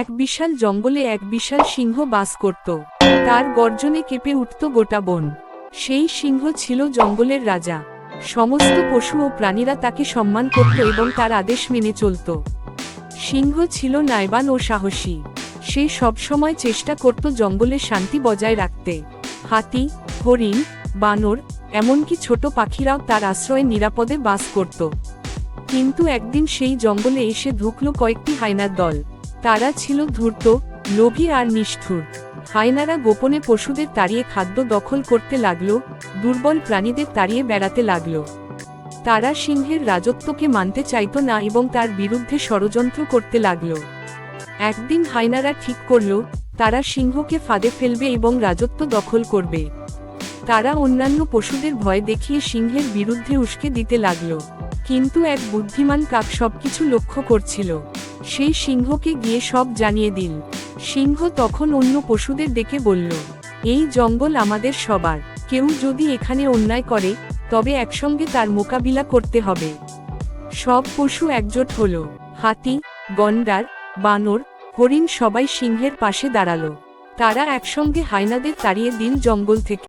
এক বিশাল জঙ্গলে এক বিশাল সিংহ বাস করত। তার গর্জনে কেঁপে উঠত গোটা বন। সেই সিংহ ছিল জঙ্গলের রাজা। সমস্ত পশু ও প্রাণীরা তাকে সম্মান করত এবং তার আদেশ মেনে চলত। সিংহ ছিল নাইবান ও সাহসী। সে সবসময় চেষ্টা করত জঙ্গলে শান্তি বজায় রাখতে। হাতি, হরিণ, বানর, এমনকি ছোট পাখিরাও তার আশ্রয়ে নিরাপদে বাস করত। কিন্তু একদিন সেই জঙ্গলে এসে ঢুকলো কয়েকটি হায়নার দল। তারা ছিল ধূর্ত, লোভী আর নিষ্ঠুর। হায়নারা গোপনে পশুদের তাড়িয়ে খাদ্য দখল করতে লাগল, দুর্বল প্রাণীদের তাড়িয়ে বেড়াতে লাগল। তারা সিংহের রাজত্বকে মানতে চাইত না এবং তার বিরুদ্ধে ষড়যন্ত্র করতে লাগল। একদিন হায়নারা ঠিক করল, তারা সিংহকে ফাঁদে ফেলবে এবং রাজত্ব দখল করবে। তারা অন্যান্য পশুদের ভয় দেখিয়ে সিংহের বিরুদ্ধে উস্কে দিতে লাগল। কিন্তু এক বুদ্ধিমান কাক সবকিছু লক্ষ্য করছিল। সেই সিংহকে গিয়ে সব জানিয়ে দিল সিংহ তখন অন্য পশুদের ডেকে বলল, এই জঙ্গল আমাদের সবার। কেউ যদি এখানে অন্যায় করে, তবে একসঙ্গে তার মোকাবিলা করতে হবে সব পশু একজোট হল। হাতি, গন্ডার, বানর, হরিণ সবাই সিংহের পাশে দাঁড়াল। তারা একসঙ্গে হায়নাদের তাড়িয়ে দিল জঙ্গল থেকে।